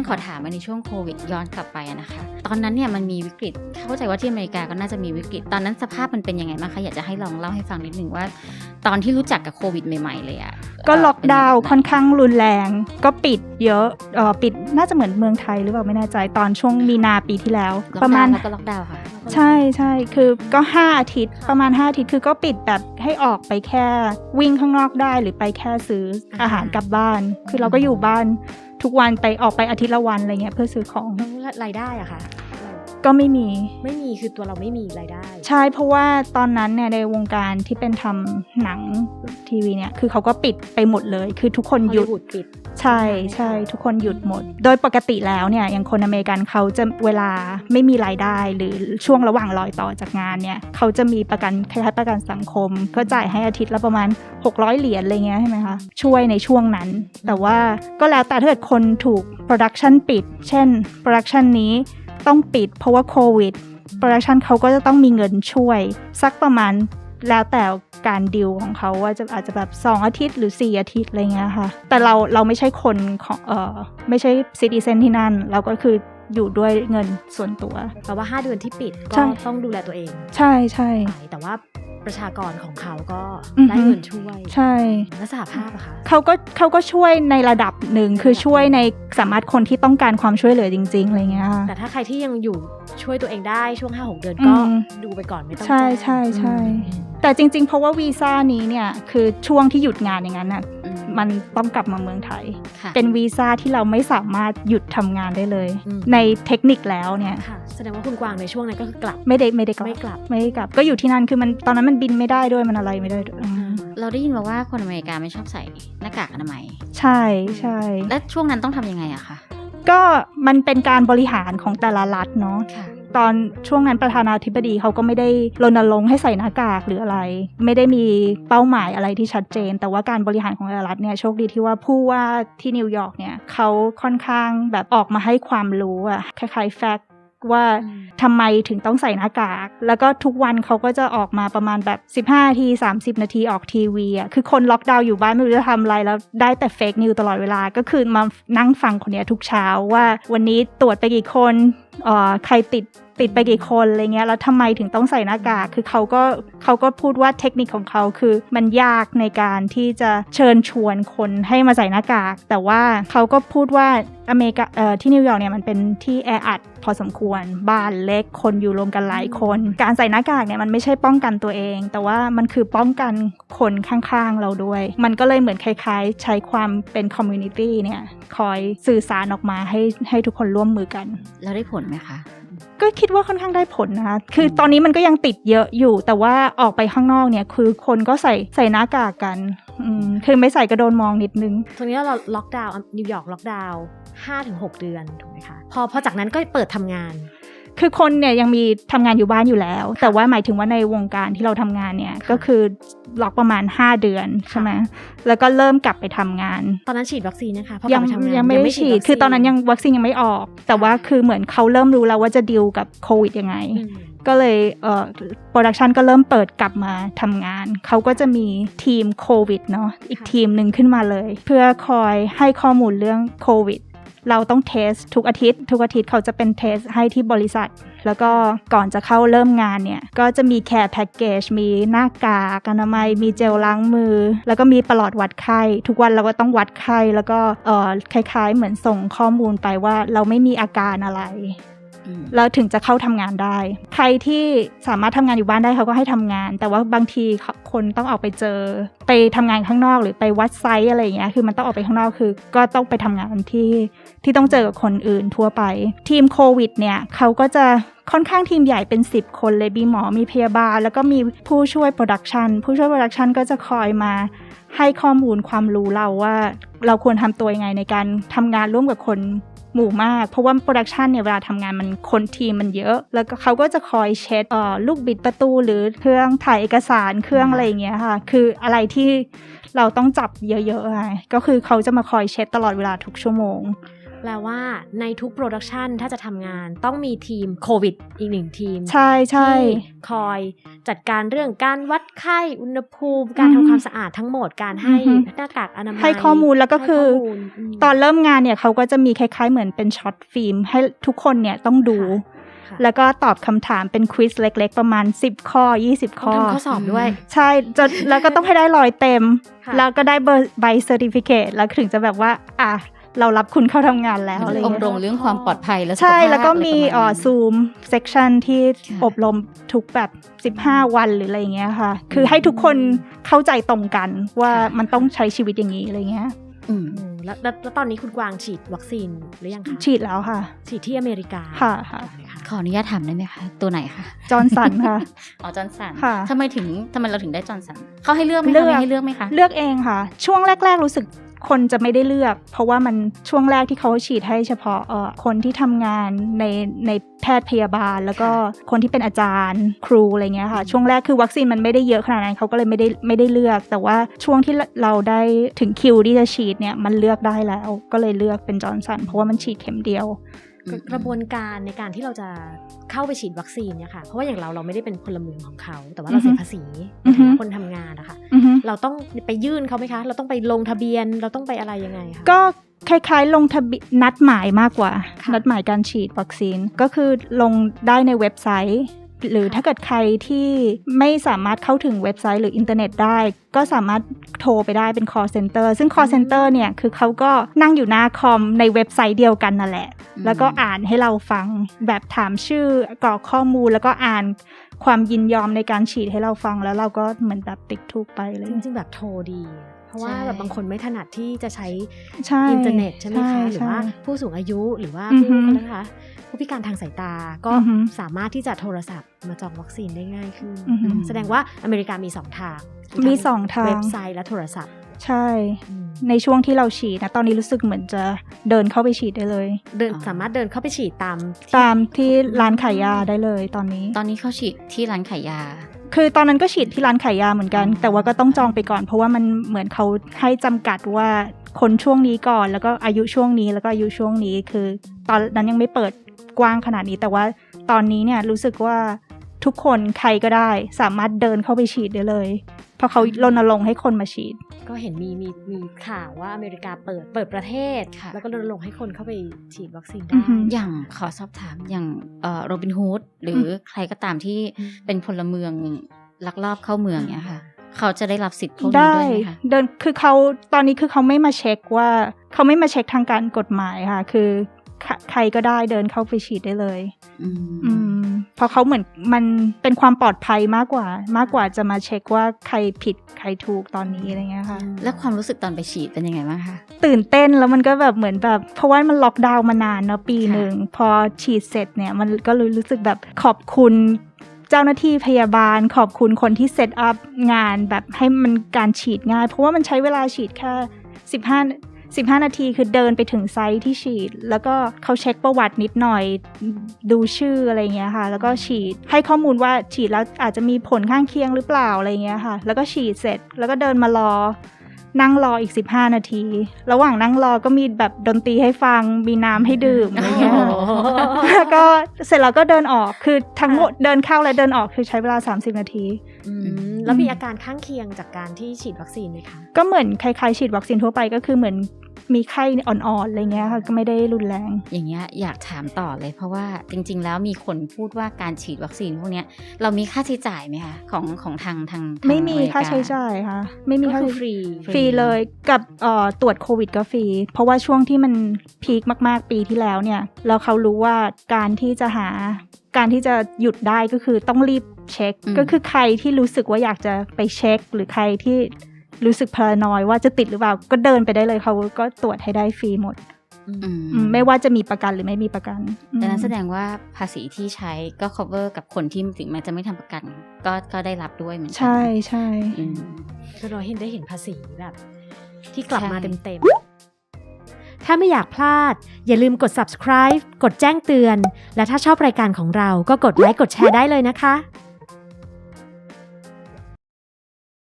งั้นขอถามมาในช่วงโควิดย้อนกลับไปอะนะคะ ตอนนั้นเนี่ยมันมีวิกฤต เข้าใจว่าที่อเมริกาก็น่าจะมีวิกฤต ตอนนั้นสภาพมันเป็นยังไงบ้างคะอยากจะให้ลองเล่าให้ฟังนิดนึงว่า ตอนที่รู้จักกับโควิดใหม่ ๆ เลยอะก็ล็อกดาวน์เป็ค่อนแบบไหข้างรุนแรง ก็ปิดเยอะเออปิดน่าจะเหมือนเมืองไทยหรือเปล่าไม่แน่ใจตอนช่วงมีนาปีที่แล้วล็อกประมาณดวน์แล้วก็ล็อกดาวน์ค่ะ ใช่ใช่คือก็ 5 อาทิตย์ประมาณ 5 อาทิตย์คือก็ปิดแบบให้ออกไปแค่วิ่งข้างนอกได้หรือไปแค่ซื้ออาหารกลับบ้าน คือเราก็อยู่บ้าน ทุกวันไปออกไปอาทิตย์ละวันอะไรเงี้ยเพื่อซื้อของรายได้อะคะ ก็ไม่มีไม่มีคือตัวเราไม่มีรายได้ ใช่เพราะว่าตอนนั้นเนี่ยในวงการที่เป็นทำหนังทีวีเนี่ยคือเขาก็ปิดไปหมดเลย คือทุกคนหยุดฮอลลีวูดปิด ใช่ใช่ทุกคนหยุดหมด โดยปกติแล้วเนี่ยอย่างคนอเมริกันเขาจะเวลาไม่มีรายได้หรือช่วงระหว่างรอยต่อจากงานเนี่ยเขาจะมีประกันคล้ายๆประกันสังคม ก็จ่ายให้อาทิตย์ละประมาณ 600 เหรียญอะไรเงี้ยใช่ไหมคะช่วยในช่วงนั้น แต่ว่าก็แล้วแต่ถ้าเกิดคนถูกโปรดักชันปิด เช่นโปรดักชันนี้ ต้องปิดเพราะว่าโควิดโปรดักชันเขาก็จะต้องมีเงินช่วย สักประมาณแล้วแต่การดิวของเขาว่าจะอาจจะแบบ 2 อาทิตย์หรือ 4 อาทิตย์อะไรเงี้ยค่ะ แต่เราเราไม่ใช่คนของเออไม่ใช่ซิติเซนที่นั่น เราก็คืออยู่ด้วยเงินส่วนตัวแปลว่า 5 เดือนที่ปิดใช่ก็ต้องดูแลตัวเอง ใช่ใช่ไปแต่ว่า ประชากรของเขาก็อือฮึได้เงินช่วย ใช่และสหภาพอะคะเขาก็เขาก็ช่วยในระดับหนึ่งคือช่วยในสามารถคนที่ต้องการความช่วยเหลือจริงๆอะไรเงี้ยค่ะแต่ถ้าใครที่ยังอยู่ช่วยตัวเองได้ช่วง5-6เดือนก็อืมดูไปก่อนไม่ต้องใช่แจ้งใช่ใช่อืมแต่จริง ๆ เพราะว่าวีซ่านี้เนี่ยคือช่วงที่หยุดงานอย่างนั้นน่ะอื มมันต้องกลับมาเมืองไทยค่ะเป็นวีซ่าที่เราไม่สามารถหยุดทำงานได้เลย ในเทคนิคแล้วเนี่ยค่ะแสดงว่าคุณกวางในช่วงนั้นก็คือกลับ ไม่ได้ไม่ได้กลับไม่กลับไม่ได้กลับ ก็อยู่ที่นั่นคือมันตอนนั้นมันบินไม่ได้ด้วยมันอะไรไม่ได้ด้วยอืมเราได้ยินมาว่าคนอเมริกาไม่ชอบใส่หน้ากากอนามัย ใช่ใช่ และช่วงนั้นต้องทำยังไงอะคะก็มันเป็นการบริหารของแต่ละรัฐเนาะค่ะ ตอนช่วงนั้นประธานาธิบดีเขาก็ไม่ได้รณรงค์ให้ใส่หน้ากากหรืออะไร ไม่ได้มีเป้าหมายอะไรที่ชัดเจน แต่ว่าการบริหารของแต่ละรัฐเนี่ยโชคดีที่ว่าผู้ว่าที่นิวยอร์กเนี่ยเขาค่อนข้างแบบออกมาให้ความรู้อะคล้ายๆแฟกต์ว่าอืมทำไมถึงต้องใส่หน้ากาก แล้วก็ทุกวันเขาก็จะออกมาประมาณแบบ 15นาที 30 นาทีออกทีวีอะ คือคนล็อกดาวน์อยู่บ้านไม่รู้จะทำอะไร แล้วได้แต่เฟกนิวตลอดเวลา ก็คือมานั่งฟังคนเนี้ยทุกเช้าว่าวันนี้ตรวจไปกี่คนเอ่อ ใครติดติดไปกี่คนอะไรเงี้ยแล้วทำไมถึงต้องใส่หน้ากากคือเขาก็เขาก็พูดว่าเทคนิคของเขาคือมันยากในการที่จะเชิญชวนคนให้มาใส่หน้ากาก แต่ว่าเขาก็พูดว่าอเมริกาเอ่อที่นิวยอร์กเนี่ยมันเป็นที่แออัดพอสมควรบ้านเล็กคนอยู่รวมกันหลายคน การใส่หน้ากากเนี่ยมันไม่ใช่ป้องกันตัวเอง แต่ว่ามันคือป้องกันคนข้างๆเราด้วย มันก็เลยเหมือนคล้ายๆ ใช้ความเป็นคอมมูนิตี้เนี่ยคอยสื่อสารออกมาให้ให้ทุกคนร่วมมือกัน แล้วได้ผลไหมคะ ก็คิดว่าค่อนข้างได้ผลนะคะ คือตอนนี้มันก็ยังติดเยอะอยู่ แต่ว่าออกไปข้างนอกเนี่ย คือคนก็ใส่ใส่หน้ากากกันอืมคือไม่ใส่ก็โดนมองนิดนึง ตรงนี้เราล็อกดาวน์นิวยอร์กล็อกดาวน์5-6เดือนถูกไหมคะ พอพอจากนั้นก็เปิดทำงาน คือคนเนี่ยยังมีทำงานอยู่บ้านอยู่แล้ว แต่ว่าหมายถึงว่าในวงการที่เราทำงานเนี่ยก็คือล็อกประมาณ 5 เดือนใช่ไหมแล้วก็เริ่มกลับไปทำงาน ตอนนั้นฉีดวัคซีนนะคะพอกยัลับงไปทำงานยังไม่ได้ฉีดวัคซีคือตอนนั้นยังวัคซีนยังไม่ออก แต่ว่าคือเหมือนเขาเริ่มรู้แล้วว่าจะดีลกับโควิดยังไงอืมก็เลยเอ่อโปรดักชันก็เริ่มเปิดกลับมาทำงาน เขาก็จะมีทีมโควิดเนาะอีกทีมหนึ่งขึ้นมาเลย เพื่อคอยให้ข้อมูลเรื่องโควิด เราต้องเทสทุกอาทิตย์ ทุกอาทิตย์เขาจะเป็นเทสให้ที่บริษัท แล้วก็ก่อนจะเข้าเริ่มงานเนี่ย ก็จะมีแคร์แพ็กเกจมีหน้ากากอนามัย มีเจลล้างมือ แล้วก็มีประหลอดวัดไข้ ทุกวันเราก็ต้องวัดไข้ แล้วก็เอ่อคล้าย ๆ เหมือนส่งข้อมูลไปว่าเราไม่มีอาการอะไร แล้วถึงจะเข้าทำงานได้ ใครที่สามารถทำงานอยู่บ้านได้เขาก็ให้ทำงาน แต่ว่าบางทีคนต้องออกไปเจอ ไปทำงานข้างนอกหรือไปวัดไซต์อะไรอย่างเงี้ยคือมันต้องออกไปข้างนอกคือ ก็ต้องไปทำงานที่ที่ต้องเจอกับคนอื่นทั่วไป ทีมโควิดเนี่ยเขาก็จะค่อนข้างทีมใหญ่เป็น 10 คนเลยมีหมอมีพยาบาล แล้วก็มีผู้ช่วยโปรดักชันผู้ช่วยโปรดักชันก็จะคอยมาให้ข้อมูลความรู้เราว่า เราควรทำตัวยังไงในการทำงานร่วมกับคน หมู่มาก เพราะว่าโปรดักชันเนี่ยเวลาทำงานมันคนทีมมันเยอะ แล้วก็เขาก็จะคอยเช็ดเอ่อลูกบิดประตูหรือเครื่องถ่ายเอกสารเครื่องอะไรอย่างเงี้ยค่ะ คืออะไรที่เราต้องจับเยอะๆอะก็คือเขาจะมาคอยเช็ดตลอดเวลาทุกชั่วโมง แปลว่าในทุกโปรดักชันถ้าจะทำงานต้องมีทีมโควิดอีกหนึ่งทีม ใช่ใช่ที่คอยจัดการเรื่องการวัดไข้อุณหภูมิ การอือฮึทำความสะอาดทั้งหมดการให้อือฮึหน้ากากอนามัยให้ข้อมูลแล้วก็คือให้ข้มูลมตอนเริ่มงานเนี่ยเขาก็จะมีคล้าย ๆ เหมือนเป็นช็อตฟิล์มให้ทุกคนเนี่ยต้องดูค่ะแล้วก็ตอบคำถามเป็นควิสเล็ก ๆ ประมาณ 10 ข้อ 20 ข้อต้องทำข้อสอบด้วย ใช่จนแล้วก็ต้องให้ได้ร้อยเต็มค่ะแล้วก็ได้เบอร์ใบเซอร์ติฟิเคตแล้วถึงจะแบบว่า อะ เรารับคุณเข้าทำงานแล้วอะไรอบเงี้ยรมเรื่องความปลอดภัยและสุขใช่ภาพแล้วก็มีะไรประาณเอ่อนั้นซูมเซกชันที่ค่ะอบรมทุกแบบ 15 วันหรืออะไรเงี้ยค่ะ คือให้ทุกคนเข้าใจตรงกันว่าค่ะมันต้องใช้ชีวิตอย่างนี้อะไรเงี้ยอืมอืมแล้วแล้วแล้วตอนนี้คุณกวางฉีดวัคซีนหรือยังคะฉีดแล้วค่ะ ฉีดที่อเมริกาค่ะค่ะไหมคะขออนุญาตถามได้ไหมคะตัวไหนคะจอร์นสันค่ะอ๋อจอร์นสันค่ะทำไมถึงทำไมเราถึงได้จอร์นสันเขาให้เลือกไหมเลืคะอกมีให้เลือกไหมคะเลือกเองค่ะ ช่วงแรก ๆ รู้สึก คนจะไม่ได้เลือก เพราะว่ามันช่วงแรกที่เขาฉีดให้เฉพาะเอ่อคนที่ทำงานในในแพทย์พยาบาล แล้วก็คนที่เป็นอาจารย์ครูอะไรเงี้ยค่ะช่วงแรกคือวัคซีนมันไม่ได้เยอะขนาดนั้นเขาก็เลยไม่ได้ไม่ได้เลือก แต่ว่าช่วงที่เราได้ถึงคิวที่จะฉีดเนี่ยมันเลือกได้แล้ว ก็เลยเลือกเป็นจอร์นสันเพราะว่ามันฉีดเข็มเดียวอืม กระบวนการในการที่เราจะเข้าไปฉีดวัคซีนเนี่ยค่ะ เพราะว่าอย่างเราเราไม่ได้เป็นพลเมืองของเขา แต่ว่าเราเสียภาษีอือฮึคนทำงานนะคะอือฮึเราต้องไปยื่นเขาไหมคะ เราต้องไปลงทะเบียนเราต้องไปอะไรยังไงคะก็คล้ายๆ ลงทะเบียนนัดหมายมากกว่าค่ะนัดหมายการฉีดวัคซีนก็คือลงได้ในเว็บไซต์ หรือค่ะถ้าเกิดใครที่ไม่สามารถเข้าถึงเว็บไซต์หรืออินเทอร์เน็ตได้ ก็สามารถโทรไปได้เป็น call center ซึ่ง call center เนี่ย คือเขาก็นั่งอยู่หน้าคอมในเว็บไซต์เดียวกันนั่นแหละ แล้วก็อ่านให้เราฟังแบบถามชื่อกรอกข้อมูลแล้วก็อ่านความยินยอมในการฉีดให้เราฟังแล้วเราก็เหมือนแบบติ๊กถูกไปเลย จริงๆ แบบโทรดี เพราะว่าใช่แบบบางคนไม่ถนัดที่จะใช้ใช่อินเทอร์เน็ตใช่ไหมคะหรือว่าใช่ผู้สูงอายุหรือว่าอือฮึผู้เขาเรียกนะคะผู้พิการทางสายตาก็อือฮึสามารถที่จะโทรศัพท์มาจองวัคซีนได้ง่ายขึ้นอือฮึแสดงว่าอเมริกามีสองทาง มีสองทางเว็บไซต์และโทรศัพท์ ใช่อืมในช่วงที่เราฉีดนะตอนนี้รู้สึกเหมือนจะเดินเข้าไปฉีดได้เลย เดินอ๋อสามารถเดินเข้าไปฉีดตามที่ตามที่ร้านขายยาได้เลยตอนนี้ ตอนนี้เขาฉีดที่ร้านขายยา คือตอนนั้นก็ฉีดที่ร้านขายยาเหมือนกันอ๋อแต่ว่าก็ต้องจองไปก่อน เพราะว่ามันเหมือนเขาให้จำกัดว่าคนช่วงนี้ก่อน แล้วก็อายุช่วงนี้แล้วก็อายุช่วงนี้คือ ตอนนั้นยังไม่เปิดกว้างขนาดนี้ แต่ว่าตอนนี้เนี่ยรู้สึกว่าทุกคนใครก็ได้ สามารถเดินเข้าไปฉีดได้เลย เพราะเขารณรงค์ให้คนมาฉีด ก็เห็นมีมีมีข่าวว่าอเมริกาเปิดเปิดประเทศค่ะ แล้วก็รณรงค์ให้คนเข้าไปฉีดวัคซีนอืได้อฮึอย่างขอสอบถามอย่างเอ่อโรบินฮูดหรืออใครก็ตามที่อืมเป็นพลเมืองลักลอบเข้าเมืองเนี่ยค่ะเขาจะได้รับสิทธิ์พวกนี้ได้ด้วยไหมคะเดินคือเขาตอนนี้คือเขาไม่มาเช็คว่าเขาไม่มาเช็คทางการกฎหมายค่ะ คือใครใครก็ได้เดินเข้าไปฉีดได้เลย อืมอืม เพราะเขาเหมือนมันเป็นความปลอดภัยมากกว่า มากกว่าจะมาเช็คว่าใครผิดใครถูกตอนนี้อะไรเงี้ยค่ะ แล้วความรู้สึกตอนไปฉีดเป็นยังไงบ้างคะตื่นเต้นแล้วมันก็แบบเหมือนแบบ เพราะว่ามันล็อกดาวน์มานานเนาะปีค่ะหนึ่งพอฉีดเสร็จเนี่ยมันก็เลยรู้สึกแบบขอบคุณเจ้าหน้าที่พยาบาลขอบคุณคนที่เซตอัพงานแบบให้มันการฉีดง่าย เพราะว่ามันใช้เวลาฉีดแค่ 15 15 นาทีคือเดินไปถึงไซต์ที่ฉีด แล้วก็เขาเช็คประวัตินิดหน่อย ดูชื่ออะไรเงี้ยค่ะ แล้วก็ฉีดให้ข้อมูลว่าฉีดแล้วอาจจะมีผลข้างเคียงหรือเปล่าอะไรเงี้ยค่ะ แล้วก็ฉีดเสร็จแล้วก็เดินมารอนั่งรออีก 15 นาที ระหว่างนั่งรอก็มีแบบดนตรีให้ฟัง มีน้ำให้ดื่มอะไรเงี้ยโอ้ค่ะโหแล้วก็เสร็จแล้วก็เดินออก คือทั้งหมดเดินเข้าและเดินออกคือใช้เวลา 30 นาทีอืมแล้วมีอาการข้างเคียงจากการที่ฉีดวัคซีนไหมคะ ก็เหมือนคล้ายๆฉีดวัคซีนทั่วไปก็คือเหมือน มีไข้อ่อนๆอะไรเงี้ยค่ะก็ไม่ได้รุนแรง อย่างเงี้ยอยากถามต่อเลยเพราะว่าจริง ๆ แล้วมีคนพูดว่าการฉีดวัคซีนพวกเนี้ยเรามีค่าใช้จ่ายไหมคะของของทางทางทางไม่มีอเริกค่าใช้จ่ายค่ะไม่มีก็ค่าคือใช้ฟรีฟรีเลยกับเอ่อตรวจโควิดก็ฟรีเพราะว่าช่วงที่มันพีคมากๆปีที่แล้วเนี่ยแล้วเขารู้ว่าการที่จะหาการที่จะหยุดได้ก็คือต้องรีบเช็ค ก็คือใครที่รู้สึกว่าอยากจะไปเช็ค หรือใครที่ รู้สึกพารานอยว่าจะติดหรือเปล่า ก็เดินไปได้เลยเขาก็ตรวจให้ได้ฟรีหมดอืมอืมไม่ว่าจะมีประกันหรือไม่มีประกันอืมดังนั้นแสดงว่าภาษีที่ใช้ก็ cover กับคนที่ถึงแม้จะไม่ทำประกัน ก็ก็ได้รับด้วยเหมือนกัใช่ใช่อืมก็เราเห็นได้เห็นภาษีแบบ ที่กลับมาใช่เต็มๆ ถ้าไม่อยากพลาด อย่าลืมกด subscribe กดแจ้งเตือน และถ้าชอบรายการของเราก็กดไลค์กดแชร์ได้เลยนะคะ